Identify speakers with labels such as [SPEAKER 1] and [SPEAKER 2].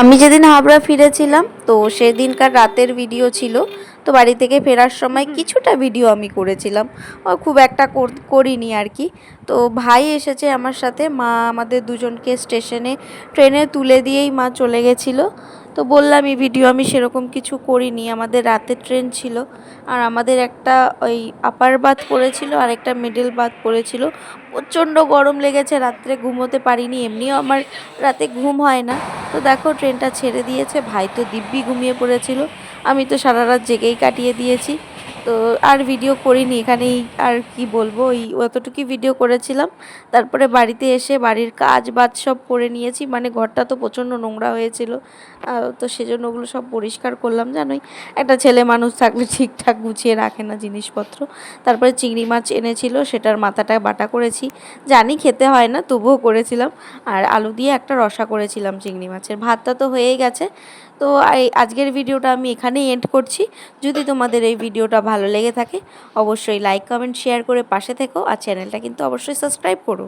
[SPEAKER 1] আমি যেদিন হাবড়া ফিরেছিলাম তো সেদিনকার রাতের ভিডিও ছিল। তো বাড়ি থেকে ফেরার সময় কিছুটা ভিডিও আমি করেছিলাম। ও খুব একটা করিনি আর কি। তো ভাই এসেছে আমার সাথে। মা আমাদের দুজনকে স্টেশনে ট্রেনে তুলে দিয়েই মা চলে গেছিল। তো বললাম এই ভিডিও আমি সেরকম কিছু করিনি। আমাদের রাতের ট্রেন ছিল। আর আমাদের একটা ওই আপার বাথ পড়েছিল আর একটা মিডল বাথ পড়েছিল। প্রচণ্ড গরম লেগেছে রাত্রে ঘুমোতে পারিনি। এমনিও আমার রাতে ঘুম হয় না। তো দেখো, ট্রেনটা ছেড়ে দিয়েছে, ভাই তো দিব্যি ঘুমিয়ে পড়েছিল। আমি তো সারা রাত জেগেই কাটিয়ে দিয়েছি। তো আর ভিডিও করিনি, এখানেই আর কি বলব, ওই অতটুকুই ভিডিও করেছিলাম। তারপরে বাড়িতে এসে বাড়ির কাজ বাজ সব করে নিয়েছি মানে ঘরটা তো প্রচণ্ড নোংরা হয়েছিল। তো সেজন্য ওগুলো সব পরিষ্কার করলাম জানোই একটা ছেলে মানুষ থাকলে ঠিকঠাক গুছিয়ে রাখে না জিনিসপত্র। তারপরে চিংড়ি মাছ এনেছিল, সেটার মাথাটা বাটা করেছি। জানি খেতে হয় না, তবুও করেছিলাম। আর আলু দিয়ে একটা রসা করেছিলাম চিংড়ি মাছের। ভাতটা তো হয়েই গেছে। তো আজকের ভিডিওটা আমি এখানেই এন্ড করছি। যদি তোমাদের এই ভিডিওটা ভালো লেগে থাকে, অবশ্যই লাইক কমেন্ট শেয়ার করে পাশে থেকো আর চ্যানেলটা কিন্তু অবশ্যই সাবস্ক্রাইব করো।